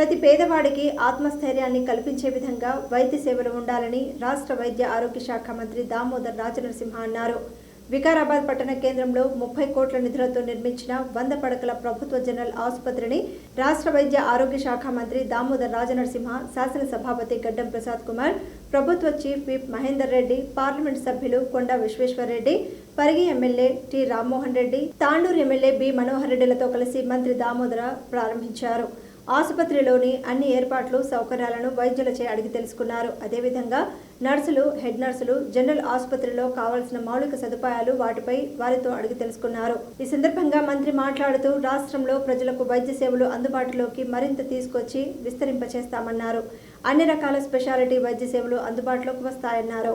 ప్రతి పేదవాడికి ఆత్మస్థైర్యాన్ని కల్పించే విధంగా వైద్య సేవలు ఉండాలని రాష్ట్ర వైద్య ఆరోగ్య శాఖ మంత్రి దామోదర్ రాజనరసింహ అన్నారు. వికారాబాద్ పట్టణ కేంద్రంలో ముప్పై కోట్ల నిధులతో నిర్మించిన వంద పడకల ప్రభుత్వ జనరల్ ఆసుపత్రిని రాష్ట్ర వైద్య ఆరోగ్య శాఖ మంత్రి దామోదర్ రాజనరసింహ శాసనసభాపతి గడ్డం ప్రసాద్ కుమార్ ప్రభుత్వ chief whip Mahender Reddy parliament సభ్యులు Konda Vishweshwar Reddy Parigi MLA T Rammohan Reddy Tandur MLA B Manohar రెడ్డిలతో కలిసి మంత్రి దామోదర ప్రారంభించారు. ఆసుపత్రిలోని అన్ని ఏర్పాట్లు సౌకర్యాలను వైద్యులచే అడిగి తెలుసుకున్నారు. అదేవిధంగా నర్సులు హెడ్ నర్సులు జనరల్ ఆసుపత్రిలో కావాల్సిన మౌలిక సదుపాయాలు వాటిపై వారితో అడిగి తెలుసుకున్నారు. ఈ సందర్భంగా మంత్రి మాట్లాడుతూ రాష్ట్రంలో ప్రజలకు వైద్య సేవలు అందుబాటులోకి మరింత తీసుకొచ్చి విస్తరింపచేస్తామన్నారు. అన్ని రకాల స్పెషాలిటీ వైద్య సేవలు అందుబాటులోకి వస్తాయన్నారు.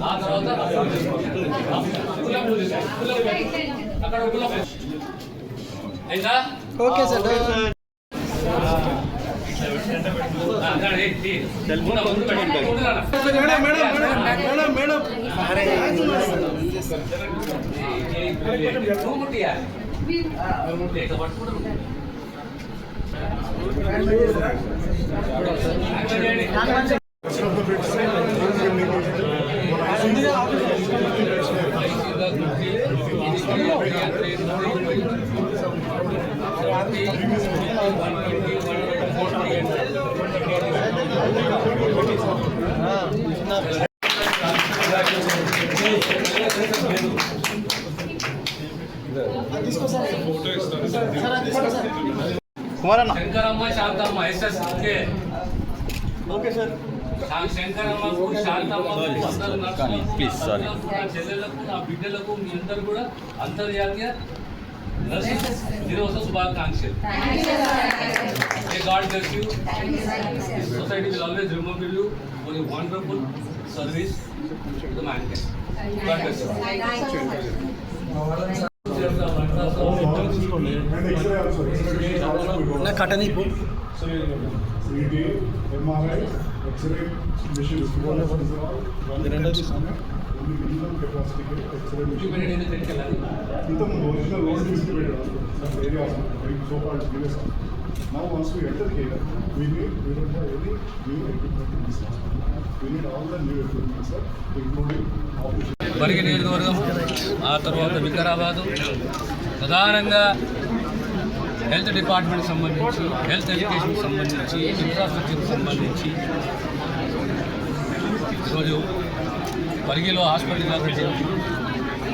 ఆ తర్వాత గులాబ్ పూలు తీసుకో. గులాబ్ పూలు. అక్కడ ఒక గులాబ్ పూలు. అయిందా ఓకే సార్ ఆ, Kumaranna Shankaramma Shantamma SS K okay sir శా- శంకరమ్మకు శాంతమ్మకు అందరు నర్సులకు, Please, sorry. అందరికీ, నా చెల్లెలకు నా బిడ్డలకు మీ అందరు కూడా అంతర్జాతీయ నర్సెస్ దినోత్సవ శుభాకాంక్షలు May God bless you. This society will always remember you for your wonderful service to the mankind. God bless you. నా కటనీ సిటీ ఎంఆర్ఐ ఎక్స్రే తీసుకోండి. మినిమం కెపాసిటీకి ఎక్స్రే మిషన్ తెలియాలి. ఇంతకుముందు ఒరిజినల్ రోడ్ తీసుకు పెట్టారు? Area so called US now once enter operation Parigi నియోజకవర్గం ఆ తర్వాత వికారాబాదు. ప్రధానంగా హెల్త్ డిపార్ట్మెంట్కి సంబంధించి హెల్త్ ఎడ్యుకేషన్కి సంబంధించి ఇన్ఫ్రాస్ట్రక్చర్కి సంబంధించి ఈరోజు పరిగిలో హాస్పిటల్ కట్టడం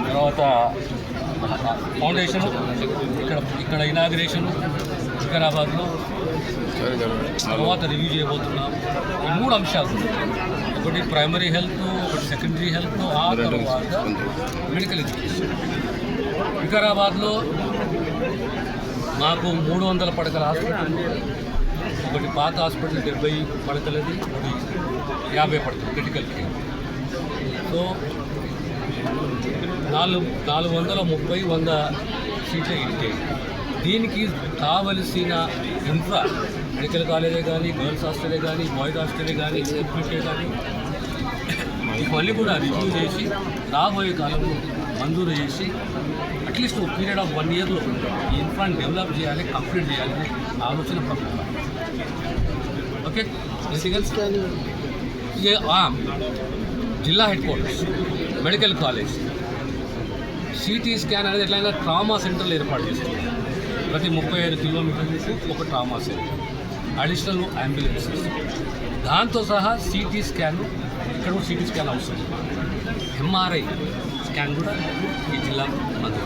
తర్వాత ఫౌండేషన్ ఇక్కడ ఇక్కడ ఇనాగ్రేషన్ వికారాబాద్లో తర్వాత రివ్యూ చేయబోతున్నాం. ఈ మూడు అంశాలు ఒకటి ప్రైమరీ హెల్త్ ఒకటి సెకండరీ హెల్త్ ఆ తర్వాత మెడికల్ ఎడ్యుకేషన్ వికారాబాద్లో మాకు మూడు వందల పడకల హాస్పిటల్ ఒకటి పాత హాస్పిటల్ డెబ్బై పడకలది ఒకటి యాభై పడకలు క్రిటికల్ కేర్ సో నాలుగు నాలుగు వందల ముప్పై వంద సీట్లు ఇచ్చాయి దీనికి కావలసిన ఇన్ఫ్రా మెడికల్ కాలేజే కానీ గర్ల్స్ హాస్టలే కానీ బాయ్స్ హాస్టలే కానీ ఎక్విప్మెంటే కానీ ఇవన్నీ కూడా రివ్యూ చేసి రాబోయే కాలంలో మంజూరు చేసి అట్లీస్ట్ పీరియడ్ ఆఫ్ వన్ ఇయర్లో ఈ ఇన్ఫ్రాని డెవలప్ చేయాలి కంప్లీట్ చేయాలి ఆలోచన ప్రభుత్వం ఓకే? జిల్లా headquarters medical college. CT scan అనేది ఎట్లయినా ట్రామా సెంటర్లు ఏర్పాటు చేస్తుంది. ప్రతి ముప్పై ఐదు కిలోమీటర్లకు ఒక ట్రామా సెంటర్. అడిషనల్ అంబులెన్సెస్ దాంతో సహా సిటీ స్కాన్ ఇక్కడ సిటీ స్కాన్ అవసరం. ఎంఆర్ఐ స్కాన్ కూడా ఈ జిల్లా మంది